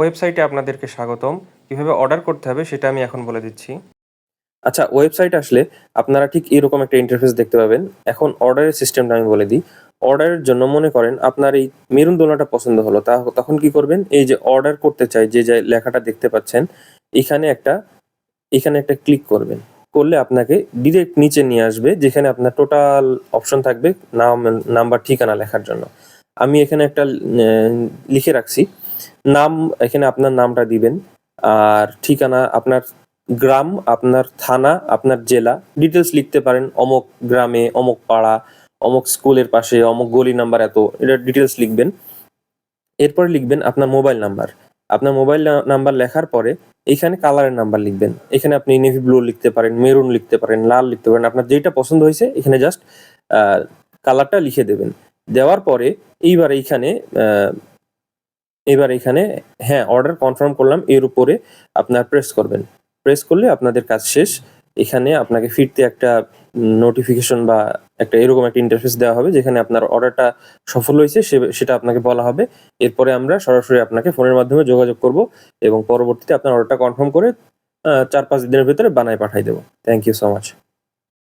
ওয়েবসাইটে আপনাদেরকে স্বাগতম। কীভাবে অর্ডার করতে হবে সেটা আমি এখন বলে দিচ্ছি। আচ্ছা ওয়েবসাইট আসলে আপনারা ঠিক এরকম একটা ইন্টারফেস দেখতে পাবেন। এখন অর্ডারের সিস্টেমটা আমি বলে দিই। অর্ডারের জন্য মনে করেন আপনার এই মেরুন দোলনাটা পছন্দ হলো। তা, তখন কি করবেন? এই যে অর্ডার করতে চাই, যে যে লেখাটা দেখতে পাচ্ছেন, এখানে একটা এখানে একটা ক্লিক করবেন। করলে আপনাকে ডিরেক্ট নিচে নিয়ে আসবে, যেখানে আপনার টোটাল অপশন থাকবে, নাম নাম্বার ঠিকানা লেখার জন্য। আমি এখানে একটা লিখে রাখছি। নাম, এখানে আপনার নামটা দিবেন। আর ঠিকানা, আপনার গ্রাম, আপনার থানা, আপনার জেলা। ডিটেলস লিখতে পারেন, অমুক গ্রামে, অমুক পাড়া, অমুক স্কুলের পাশে, অমুক গলি নাম্বার এত, এটা ডিটেলস লিখবেন। এরপর লিখবেন আপনার মোবাইল নাম্বার। আপনার মোবাইল নাম্বার লেখার পরে এখানে কালারের নাম্বার লিখবেন। এখানে আপনি নেভি ব্লু লিখতে পারেন মেরুন লিখতে পারেন, লাল লিখতে পারেন। আপনার যেটা পছন্দ হয়েছে, এখানে জাস্ট কালারটা লিখে দেবেন। দেওয়ার পরে এইবার এইখানে এবার এখানে হ্যাঁ অর্ডার কনফার্ম করলাম, এর উপরে আপনার প্রেস করবেন। প্রেস করলে আপনাদের কাজ শেষ। এখানে আপনাকে ফিরতে একটা নোটিফিকেশন বা একটা এরকম একটা ইন্টারফেস দেওয়া হবে, যেখানে আপনার অর্ডারটা সফল হয়েছে সেটা আপনাকে বলা হবে। এরপরে আমরা সরাসরি আপনাকে ফোনের মাধ্যমে যোগাযোগ করব এবং পরবর্তীতে আপনার অর্ডারটা কনফার্ম করে চার পাঁচ দিনের ভিতরে বানায় পাঠাই দেবো। Thank you so much